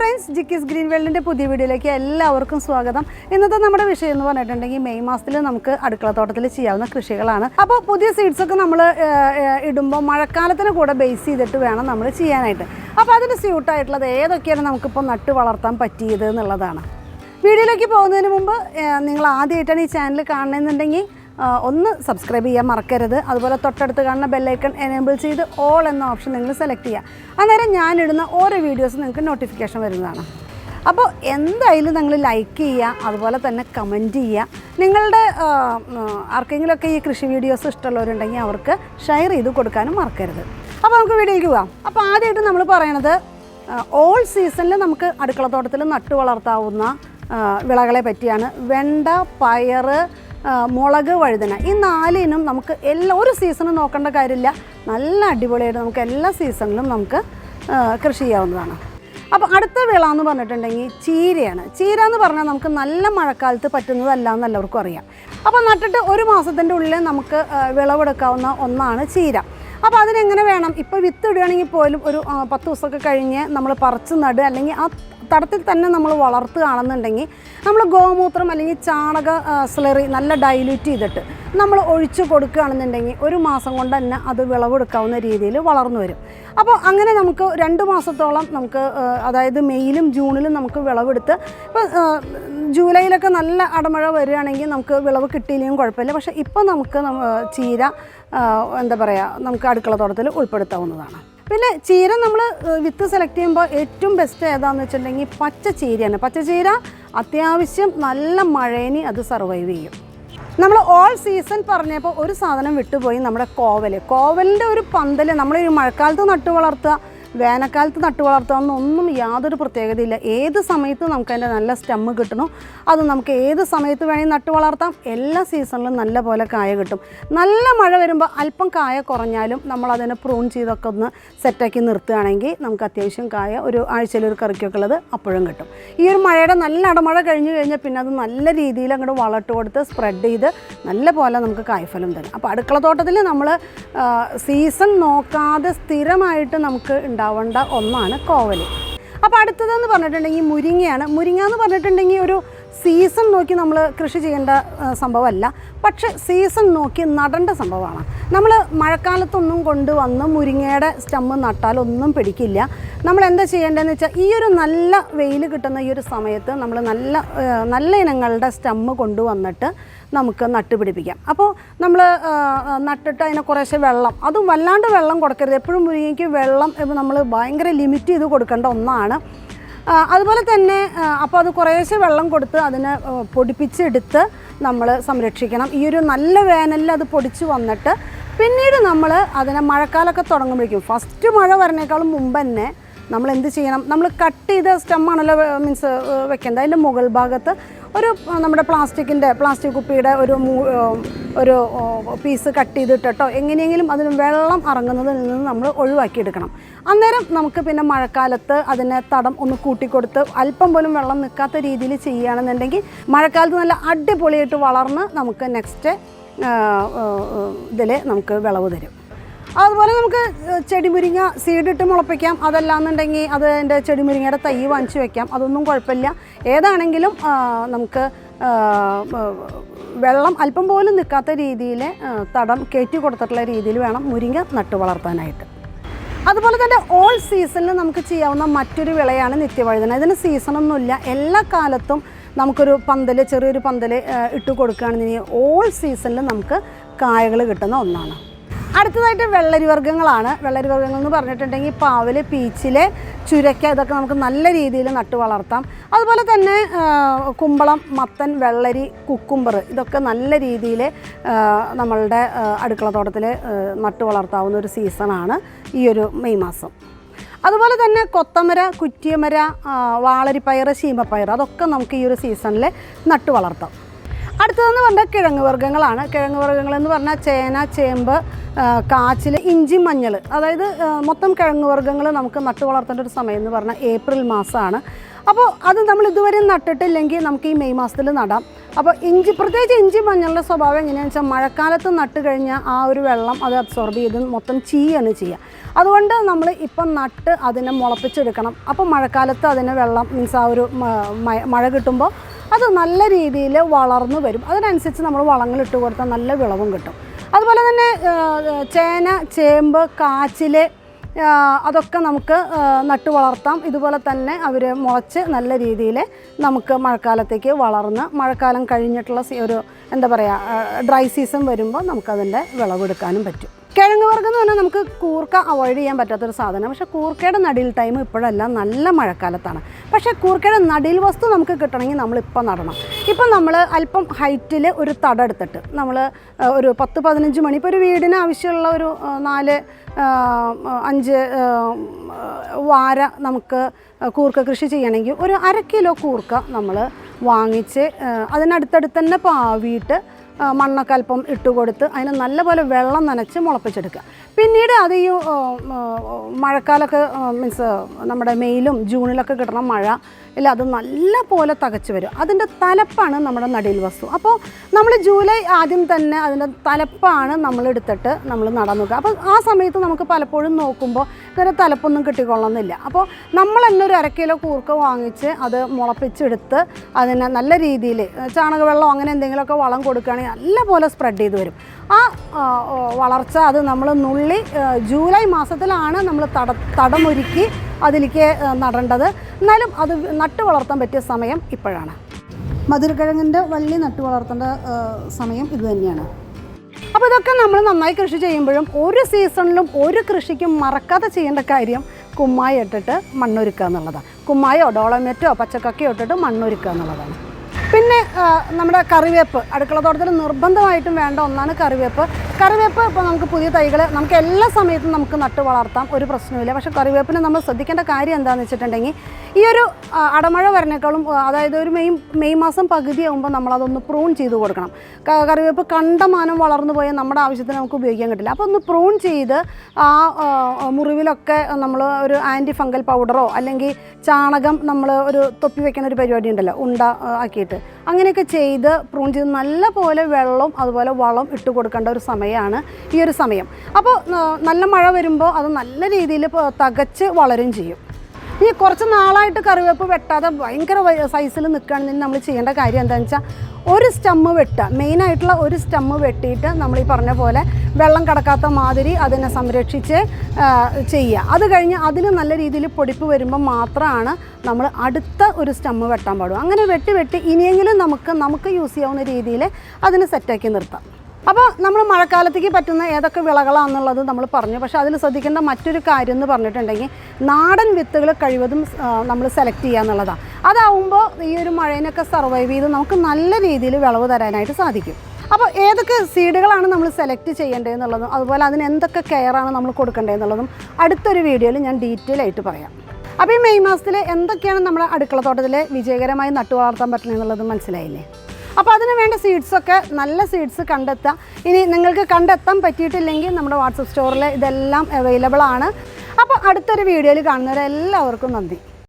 Friends ജിക്കിസ് green വേൾഡിന്റെ പുതിയ വീഡിയോയിലേക്ക് എല്ലാവർക്കും സ്വാഗതം. ഇന്നത്തെ നമ്മുടെ വിഷയം എന്ന് പറഞ്ഞിട്ടുണ്ടെങ്കിൽ മെയ് മാസത്തിൽ നമുക്ക് അടുക്കളത്തോട്ടത്തിൽ ചെയ്യാവുന്ന കൃഷികളാണ്. അപ്പോൾ പുതിയ സീഡ്സൊക്കെ നമ്മൾ ഇടുമ്പോൾ മഴക്കാലത്തിന് കൂടെ ബേസ് ചെയ്തിട്ട് വേണം നമ്മൾ ചെയ്യാനായിട്ട്. അപ്പോൾ അതിന് സ്യൂട്ടായിട്ടുള്ളത് ഏതൊക്കെയാണ് നമുക്കിപ്പോൾ നട്ട് വളർത്താൻ പറ്റിയത് എന്നുള്ളതാണ്. വീഡിയോയിലേക്ക് പോകുന്നതിന് മുമ്പ് നിങ്ങൾ ആദ്യമായിട്ടാണ് ഈ ചാനൽ കാണണമെന്നുണ്ടെങ്കിൽ ഒന്ന് സബ്സ്ക്രൈബ് ചെയ്യാൻ മറക്കരുത്. അതുപോലെ തൊട്ടടുത്ത് കാണുന്ന ബെല്ലൈക്കൺ എനേബിൾ ചെയ്ത് ഓൾ എന്ന ഓപ്ഷൻ നിങ്ങൾ സെലക്ട് ചെയ്യുക അന്നേരം ഞാനിടുന്ന ഓരോ വീഡിയോസും നിങ്ങൾക്ക് നോട്ടിഫിക്കേഷൻ വരുന്നതാണ്. അപ്പോൾ എന്തായാലും നിങ്ങൾ ലൈക്ക് ചെയ്യുക അതുപോലെ തന്നെ കമന്റ് ചെയ്യുക നിങ്ങളുടെ ആർക്കെങ്കിലുമൊക്കെ ഈ കൃഷി വീഡിയോസ് ഇഷ്ടമുള്ളവരുണ്ടെങ്കിൽ അവർക്ക് ഷെയർ ചെയ്ത് കൊടുക്കാനും മറക്കരുത്. അപ്പോൾ നമുക്ക് വീഡിയോയ്ക്ക് പോകാം. അപ്പോൾ ആദ്യമായിട്ട് നമ്മൾ പറയണത് ഓൾ സീസണിൽ നമുക്ക് അടുക്കളത്തോട്ടത്തിൽ നട്ടു വളർത്താവുന്ന വിളകളെ പറ്റിയാണ്. വെണ്ട പയറ് ആ, മുളക് വഴുതന. ഈ നാലിനും നമുക്ക് എല്ലാ ഒരു സീസണും നോക്കേണ്ട കാര്യമില്ല. നല്ല അടിപൊളിയായിട്ട് നമുക്ക് എല്ലാ സീസണിലും നമുക്ക് കൃഷി ചെയ്യാവുന്നതാണ്. അപ്പോൾ അടുത്ത വിള എന്ന് പറഞ്ഞിട്ടുണ്ടെങ്കിൽ ചീരയാണ്. ചീര എന്ന് പറഞ്ഞാൽ നമുക്ക് നല്ല മഴക്കാലത്ത് പറ്റുന്നതല്ല എന്ന് എല്ലാവർക്കും അറിയാം. അപ്പോൾ നട്ടിട്ട് ഒരു മാസത്തിന്റെ ഉള്ളിൽ നമുക്ക് വിളവെടുക്കാവുന്ന ഒന്നാണ് ചീര. അപ്പോൾ അതിനെങ്ങനെ വേണം? ഇപ്പോൾ വിത്ത് ഇടുകയാണെങ്കിൽ പോലും ഒരു പത്ത് ദിവസമൊക്കെ കഴിഞ്ഞ് നമ്മൾ പറിച്ച് നടുക അല്ലെങ്കിൽ ആ തടത്തിൽ തന്നെ നമ്മൾ വളർത്തുകയാണെന്നുണ്ടെങ്കിൽ നമ്മൾ ഗോമൂത്രം അല്ലെങ്കിൽ ചാണക സ്ലറി നല്ല ഡൈല്യൂറ്റ് ചെയ്തിട്ട് നമ്മൾ ഒഴിച്ചു കൊടുക്കുകയാണെന്നുണ്ടെങ്കിൽ ഒരു മാസം കൊണ്ട് തന്നെ അത് വിളവെടുക്കാവുന്ന രീതിയിൽ വളർന്നു വരും. അപ്പോൾ അങ്ങനെ നമുക്ക് രണ്ട് മാസത്തോളം നമുക്ക് അതായത് മെയ്യിലും ജൂണിലും നമുക്ക് വിളവെടുത്ത് ഇപ്പോൾ ജൂലൈയിലൊക്കെ നല്ല അടമഴ വരികയാണെങ്കിൽ നമുക്ക് വിളവ് കിട്ടിയില്ലെങ്കിലും കുഴപ്പമില്ല. പക്ഷേ ഇപ്പോൾ നമുക്ക് ചീര എന്താ പറയുക നമുക്ക് അടുക്കളത്തോട്ടത്തിൽ ഉൾപ്പെടുത്താവുന്നതാണ്. പിന്നെ ചീര നമ്മൾ വിത്ത് സെലക്ട് ചെയ്യുമ്പോൾ ഏറ്റവും ബെസ്റ്റ് ഏതാണെന്ന് വെച്ചിട്ടുണ്ടെങ്കിൽ പച്ച ചീരയാണ്. പച്ച ചീര അത്യാവശ്യം നല്ല മഴേനി അത് സർവൈവ് ചെയ്യും. നമ്മൾ ഓൾ സീസൺ പറഞ്ഞപ്പോൾ ഒരു സാധനം വിട്ടുപോയി നമ്മുടെ കോവൽ കോവലിന്റെ ഒരു പന്തൽ നമ്മൾ ഈ മഴക്കാലത്ത് നട്ടു വളർത്തുക വേനൽക്കാലത്ത് നട്ടു വളർത്താവുന്ന ഒന്നും യാതൊരു പ്രത്യേകതയില്ല. ഏത് സമയത്ത് നമുക്ക് അതിന്റെ നല്ല സ്റ്റെമ്മ് കിട്ടണോ. അത് നമുക്ക് ഏത് സമയത്ത് വേണമെങ്കിൽ നട്ടു വളർത്താം. എല്ലാ സീസണിലും നല്ല പോലെ കായ കിട്ടും. നല്ല മഴ വരുമ്പോൾ അല്പം കായ കുറഞ്ഞാലും നമ്മൾ അതിനെ പ്രൂൺ ചെയ്തൊക്കെ ഒന്ന് സെറ്റാക്കി നിർത്തുകയാണെങ്കിൽ നമുക്ക് അത്യാവശ്യം കായ ഒരു ആഴ്ചയിൽ ഒരു കറിക്കൊക്കെ ഉള്ളത് അപ്പോഴും കിട്ടും. ഈ ഒരു മഴയുടെ നല്ല അടമഴ കഴിഞ്ഞ് കഴിഞ്ഞാൽ പിന്നെ അത് നല്ല രീതിയിൽ അങ്ങോട്ട് വളട്ട് കൊടുത്ത് സ്പ്രെഡ് ചെയ്ത് നല്ല പോലെ നമുക്ക് കായ്ഫലം തരും. അപ്പോൾ അടുക്കളത്തോട്ടത്തിൽ നമ്മൾ സീസൺ നോക്കാതെ സ്ഥിരമായിട്ട് നമുക്ക് ഉണ്ടാവേണ്ട ഒന്നാണ് കോവൽ അപ്പോൾ അടുത്തതെന്ന് പറഞ്ഞിട്ടുണ്ടെങ്കിൽ മുരിങ്ങയാണ്. മുരിങ്ങ എന്ന് പറഞ്ഞിട്ടുണ്ടെങ്കിൽ ഒരു സീസൺ നോക്കി നമ്മൾ കൃഷി ചെയ്യേണ്ട സംഭവമല്ല. പക്ഷേ സീസൺ നോക്കി നടേണ്ട സംഭവമാണ്. നമ്മൾ മഴക്കാലത്തൊന്നും കൊണ്ടുവന്ന് മുരിങ്ങയുടെ സ്റ്റമ്മ് നട്ടാൽ ഒന്നും പിടിക്കില്ല. നമ്മൾ എന്താ ചെയ്യേണ്ടതെന്ന് വെച്ചാൽ ഈ ഒരു നല്ല വെയിൽ കിട്ടുന്ന ഈ ഒരു സമയത്ത് നമ്മൾ നല്ല നല്ല ഇനങ്ങളുടെ സ്റ്റമ്മ് കൊണ്ടുവന്നിട്ട് നമുക്ക് നട്ടുപിടിപ്പിക്കാം. അപ്പോൾ നമ്മൾ നട്ടിട്ട് അതിനെ കുറേശ്ശെ വെള്ളം അതും വല്ലാണ്ട് വെള്ളം കൊടുക്കരുത്. എപ്പോഴും മുരിങ്ങയ്ക്ക് വെള്ളം നമ്മൾ ഭയങ്കര ലിമിറ്റ് ചെയ്ത് കൊടുക്കേണ്ട ഒന്നാണ്. അതുപോലെ തന്നെ അപ്പോൾ അത് കുറേശ്ശെ വെള്ളം കൊടുത്ത് അതിനെ പൊടിപ്പിച്ചെടുത്ത് നമ്മൾ സംരക്ഷിക്കണം. ഈ ഒരു നല്ല വേനലിൽ അത് പൊടിച്ച് വന്നിട്ട് പിന്നീട് നമ്മൾ അതിനെ മഴക്കാലമൊക്കെ തുടങ്ങുമ്പോഴേക്കും ഫസ്റ്റ് മഴ വരണേക്കാളും മുമ്പ് തന്നെ നമ്മൾ എന്ത് ചെയ്യണം? നമ്മൾ കട്ട് ചെയ്ത സ്റ്റെമ്മാണല്ലോ മീൻസ് വെക്കേണ്ടത്. അതിന്റെ മുകൾ ഭാഗത്ത് ഒരു നമ്മുടെ പ്ലാസ്റ്റിക്കിന്റെ പ്ലാസ്റ്റിക് കുപ്പിയുടെ ഒരു ഒരു പീസ് കട്ട് ചെയ്തിട്ടോ എങ്ങനെയെങ്കിലും അതിന് വെള്ളം ഇറങ്ങുന്നതിൽ നിന്ന് നമ്മൾ ഒഴിവാക്കിയെടുക്കണം. അന്നേരം നമുക്ക് പിന്നെ മഴക്കാലത്ത് അതിനെ തടം ഒന്ന് കൂട്ടിക്കൊടുത്ത് അല്പം പോലും വെള്ളം നിൽക്കാത്ത രീതിയിൽ ചെയ്യുകയാണെന്നുണ്ടെങ്കിൽ മഴക്കാലത്ത് നല്ല അടിപൊളിയായിട്ട് വളർന്ന് നമുക്ക് നെക്സ്റ്റ് ഇതിൽ നമുക്ക് വിളവ് തരും. അതുപോലെ നമുക്ക് ചെടിമുരിങ്ങ സീഡിട്ട് മുളപ്പിക്കാം. അതല്ലാന്നുണ്ടെങ്കിൽ അത് എന്റെ ചെടിമുരിങ്ങയുടെ തൈ വാങ്ങിച്ച് വെക്കാം. അതൊന്നും കുഴപ്പമില്ല. ഏതാണെങ്കിലും നമുക്ക് വെള്ളം അല്പം പോലും നിൽക്കാത്ത രീതിയിൽ തടം കയറ്റി കൊടുത്തിട്ടുള്ള രീതിയിൽ വേണം മുരിങ്ങ നട്ടു വളർത്താനായിട്ട്. അതുപോലെ തന്നെ ഓൾ സീസണിൽ നമുക്ക് ചെയ്യാവുന്ന മറ്റൊരു വിളയാണ് നിത്യവഴുതന. ഇതിന് സീസണൊന്നുമില്ല എല്ലാ കാലത്തും നമുക്കൊരു പന്തൽ ചെറിയൊരു പന്തൽ ഇട്ട് കൊടുക്കുകയാണെന്നുണ്ടെങ്കിൽ ഓൾ സീസണിൽ നമുക്ക് കായകൾ കിട്ടുന്ന ഒന്നാണ്. അടുത്തതായിട്ട് വെള്ളരി വർഗങ്ങളാണ് വെള്ളരി വർഗങ്ങൾ എന്ന് പറഞ്ഞിട്ടുണ്ടെങ്കിൽ പാവൽ പീച്ചിൽ ചുരക്ക ഇതൊക്കെ നമുക്ക് നല്ല രീതിയിൽ നട്ടു വളർത്താം. അതുപോലെ തന്നെ കുമ്പളം മത്തൻ വെള്ളരി കുക്കുംബർ ഇതൊക്കെ നല്ല രീതിയിൽ നമ്മളുടെ അടുക്കള അടുക്കളത്തോട്ടത്തിൽ നട്ടു വളർത്താവുന്ന ഒരു സീസണാണ് ഈ ഒരു മെയ് മാസം. അതുപോലെ തന്നെ കൊത്തമര കുറ്റിയമര വാളരിപ്പയർ ശീമപ്പയർ അതൊക്കെ നമുക്ക് ഈ ഒരു സീസണിൽ നട്ടു വളർത്താം. അടുത്തതെന്ന് പറഞ്ഞാൽ കിഴങ്ങ് വർഗങ്ങളാണ്. കിഴങ്ങ് വർഗങ്ങളെന്ന് പറഞ്ഞാൽ ചേന ചേമ്പ് കാച്ചിൽ ഇഞ്ചി മഞ്ഞൾ അതായത് മൊത്തം കിഴങ്ങ് വർഗങ്ങൾ നമുക്ക് നട്ടു വളർത്തേണ്ട ഒരു സമയം എന്ന് പറഞ്ഞാൽ ഏപ്രിൽ മാസമാണ്. അപ്പോൾ അത് നമ്മൾ ഇതുവരെ നട്ടിട്ടില്ലെങ്കിൽ നമുക്ക് ഈ മെയ് മാസത്തിൽ നടാം. അപ്പോൾ ഇഞ്ചി പ്രത്യേകിച്ച് ഇഞ്ചി മഞ്ഞളുടെ സ്വഭാവം എങ്ങനെയാണെന്ന് വെച്ചാൽ മഴക്കാലത്ത് നട്ട് കഴിഞ്ഞാൽ ആ ഒരു വെള്ളം അത് അബ്സോർബ് ചെയ്ത് മൊത്തം ചീയാണ് ചെയ്യുക. അതുകൊണ്ട് നമ്മൾ ഇപ്പം നട്ട് അതിനെ മുളപ്പിച്ചെടുക്കണം. അപ്പോൾ മഴക്കാലത്ത് അതിന് വെള്ളം മീൻസ് ആ ഒരു മഴ കിട്ടുമ്പോൾ അത് നല്ല രീതിയിൽ വളർന്നു വരും. അതിനനുസരിച്ച് നമ്മൾ വളങ്ങളിട്ട് കൊടുത്താൽ നല്ല വിളവും കിട്ടും. അതുപോലെ തന്നെ ചേന ചേമ്പ് കാച്ചിൽ അതൊക്കെ നമുക്ക് നട്ടു വളർത്താം. ഇതുപോലെ തന്നെ അവർ മുളച്ച് നല്ല രീതിയിൽ നമുക്ക് മഴക്കാലത്തേക്ക് വളർന്ന് മഴക്കാലം കഴിഞ്ഞിട്ടുള്ള ഒരു എന്താ പറയുക ഡ്രൈ സീസൺ വരുമ്പോൾ നമുക്കതിന്റെ വിളവെടുക്കാനും പറ്റും. കിഴങ്ങ് വർഗം എന്ന് പറഞ്ഞാൽ നമുക്ക് കൂർക്ക അവോയ്ഡ് ചെയ്യാൻ പറ്റാത്തൊരു സാധനം. പക്ഷേ കൂർക്കയുടെ നടിയിൽ ടൈം ഇപ്പോഴല്ല നല്ല മഴക്കാലത്താണ്. പക്ഷേ കൂർക്കയുടെ നടിയിൽ വസ്തു നമുക്ക് കിട്ടണമെങ്കിൽ നമ്മളിപ്പോൾ നടണം. ഇപ്പം നമ്മൾ അല്പം ഹൈറ്റിൽ ഒരു തട എടുത്തിട്ട് നമ്മൾ ഒരു പത്ത് പതിനഞ്ച് മണി ഇപ്പോൾ ഒരു വീടിന് ആവശ്യമുള്ള ഒരു നാല് അഞ്ച് വാര നമുക്ക് കൂർക്ക കൃഷി ചെയ്യണമെങ്കിൽ ഒരു അര കിലോ കൂർക്ക നമ്മൾ വാങ്ങിച്ച് അതിനടുത്തടുത്ത് തന്നെ പാവിയിട്ട് മണ്ണൊക്കെ അല്പം ഇട്ട് കൊടുത്ത് അതിന് നല്ലപോലെ വെള്ളം നനച്ച് മുളപ്പിച്ചെടുക്കുക. പിന്നീട് അത് ഈ മഴക്കാലമൊക്കെ മീൻസ് നമ്മുടെ മെയിലും ജൂണിലൊക്കെ കിട്ടണം മഴ ഇല്ല അത് നല്ല പോലെ തകച്ച് വരും. അതിന്റെ തലപ്പാണ് നമ്മുടെ നടിയിൽ വസ്തു. അപ്പോൾ നമ്മൾ ജൂലൈ ആദ്യം തന്നെ അതിന്റെ തലപ്പാണ് നമ്മൾ എടുത്തിട്ട് നമ്മൾ നടന്നുക അപ്പോൾ ആ സമയത്ത് നമുക്ക് പലപ്പോഴും നോക്കുമ്പോൾ ഇങ്ങനെ തലപ്പൊന്നും കിട്ടിക്കൊള്ളുന്നില്ല അപ്പോൾ നമ്മൾ തന്നെ ഒരു അരക്കിലോ കിലോ കൂർക്ക വാങ്ങിച്ച് അത് മുളപ്പിച്ചെടുത്ത് അതിനെ നല്ല രീതിയിൽ ചാണകവെള്ളം അങ്ങനെ എന്തെങ്കിലുമൊക്കെ വളം കൊടുക്കുകയാണെങ്കിൽ നല്ല പോലെ സ്പ്രെഡ് ചെയ്ത് വരും. ആ, വളർച്ച അത് നമ്മൾ നുള്ളി ജൂലൈ മാസത്തിലാണ് നമ്മൾ തട തടമൊരുക്കി അതിലേക്ക് നടേണ്ടത്. എന്നാലും അത് നട്ടു വളർത്താൻ പറ്റിയ സമയം ഇപ്പോഴാണ്. മധുരക്കിഴങ്ങിന്റെ വള്ളി നട്ടു വളർത്തേണ്ട സമയം ഇത് തന്നെയാണ്. അപ്പോൾ ഇതൊക്കെ നമ്മൾ നന്നായി കൃഷി ചെയ്യുമ്പോഴും ഒരു സീസണിലും ഒരു കൃഷിക്കും മറക്കാതെ ചെയ്യേണ്ട കാര്യം കുമ്മായി ഇട്ടിട്ട് മണ്ണൊരുക്കുക എന്നുള്ളതാണ്. കുമ്മായോ ഡോളമേറ്റോ പച്ചക്കക്കയോ ഇട്ടിട്ട് മണ്ണൊരുക്കുക എന്നുള്ളതാണ്. പിന്നെ നമ്മുടെ കറിവേപ്പ്. അടുക്കള തോട്ടത്തിൽ നിർബന്ധമായിട്ടും വേണ്ട ഒന്നാണ് കറിവേപ്പ്. കറിവേപ്പ് ഇപ്പോൾ നമുക്ക് പുതിയ തൈകൾ നമുക്ക് എല്ലാ സമയത്തും നമുക്ക് നട്ട് വളർത്താം. ഒരു പ്രശ്നമില്ല പക്ഷേ കറിവേപ്പിന് നമ്മൾ ശ്രദ്ധിക്കേണ്ട കാര്യം എന്താണെന്ന് വെച്ചിട്ടുണ്ടെങ്കിൽ ഈ ഒരു അടമഴ വരണേക്കാളും അതായത് ഒരു മെയ് മെയ് മാസം പകുതിയാകുമ്പോൾ നമ്മളതൊന്ന് പ്രൂൺ ചെയ്ത് കൊടുക്കണം. കറിവേപ്പ് കണ്ടമാനം വളർന്നു പോയാൽ നമ്മുടെ ആവശ്യത്തിന് നമുക്ക് ഉപയോഗിക്കാൻ കിട്ടില്ല അപ്പോൾ ഒന്ന് പ്രൂൺ ചെയ്ത് ആ, മുറിവിലൊക്കെ നമ്മൾ ഒരു ആന്റി ഫംഗൽ പൗഡറോ അല്ലെങ്കിൽ ചാണകം നമ്മൾ ഒരു തൊപ്പി വെക്കുന്ന ഒരു പരിപാടി ഉണ്ടല്ലോ ഉണ്ട ആക്കിയിട്ട്. അങ്ങനെയൊക്കെ ചെയ്ത് പ്രൂൺ ചെയ്ത് നല്ല പോലെ വെള്ളം അതുപോലെ വളം ഇട്ട് കൊടുക്കേണ്ട ഒരു സമയമാണ് ഈ ഒരു സമയം. അപ്പോൾ നല്ല മഴ വരുമ്പോൾ അത് നല്ല രീതിയിൽ തകച്ച് വളരും ചെയ്യും. ഈ കുറച്ച് നാളായിട്ട് കറിവേപ്പ് വെട്ടാതെ ഭയങ്കര സൈസിൽ നിൽക്കുകയാണെന്നുണ്ടെങ്കിൽ നമ്മൾ ചെയ്യേണ്ട കാര്യം എന്താണെന്ന് വെച്ചാൽ ഒരു സ്റ്റമ്മ് വെട്ടുക. മെയിനായിട്ടുള്ള ഒരു സ്റ്റമ്മ് വെട്ടിയിട്ട് നമ്മൾ ഈ പറഞ്ഞ പോലെ വെള്ളം കടക്കാത്ത മാതിരി അതിനെ സംരക്ഷിച്ച് ചെയ്യുക. അത് കഴിഞ്ഞ് അതിന് നല്ല രീതിയിൽ പൊടിപ്പ് വരുമ്പോൾ മാത്രമാണ് നമ്മൾ അടുത്ത ഒരു സ്റ്റമ്മ് വെട്ടാൻ പാടും അങ്ങനെ വെട്ടി വെട്ടി ഇനിയെങ്കിലും നമുക്ക് നമുക്ക് യൂസ് ചെയ്യാവുന്ന രീതിയിൽ അതിനെ സെറ്റാക്കി നിർത്താം. അപ്പോൾ നമ്മൾ മഴക്കാലത്തേക്ക് പറ്റുന്ന ഏതൊക്കെ വിളകളാണെന്നുള്ളത് നമ്മൾ പറഞ്ഞു. പക്ഷേ അതിൽ ശ്രദ്ധിക്കേണ്ട മറ്റൊരു കാര്യം എന്ന് പറഞ്ഞിട്ടുണ്ടെങ്കിൽ നാടൻ വിത്തുകൾ കഴിവതും നമ്മൾ സെലക്ട് ചെയ്യുക എന്നുള്ളതാണ് അതാവുമ്പോൾ ഈ ഒരു മഴേനൊക്കെ സർവൈവ് ചെയ്ത് നമുക്ക് നല്ല രീതിയിൽ വിളവ് തരാനായിട്ട് സാധിക്കും. അപ്പോൾ ഏതൊക്കെ സീഡുകളാണ് നമ്മൾ സെലക്ട് ചെയ്യേണ്ടതെന്നുള്ളതും അതുപോലെ അതിന് എന്തൊക്കെ കെയറാണ് നമ്മൾ കൊടുക്കേണ്ടതെന്നുള്ളതും അടുത്തൊരു വീഡിയോയിൽ ഞാൻ ഡീറ്റെയിൽ ആയിട്ട് പറയാം. അപ്പോൾ ഈ മെയ് മാസത്തിൽ എന്തൊക്കെയാണ് നമ്മുടെ അടുക്കള തോട്ടത്തിൽ വിജയകരമായി നട്ടു വളർത്താൻ പറ്റുന്നത് മനസ്സിലായില്ലേ? അപ്പോൾ അതിന് വേണ്ട സീഡ്സൊക്കെ നല്ല സീഡ്സ് കണ്ടെത്താം ഇനി നിങ്ങൾക്ക് കണ്ടെത്താൻ പറ്റിയിട്ടില്ലെങ്കിൽ നമ്മുടെ വാട്സപ്പ് സ്റ്റോറിൽ ഇതെല്ലാം അവൈലബിൾ ആണ്. അപ്പോൾ അടുത്തൊരു വീഡിയോയിൽ കാണുന്നവരെല്ലാവർക്കും നന്ദി.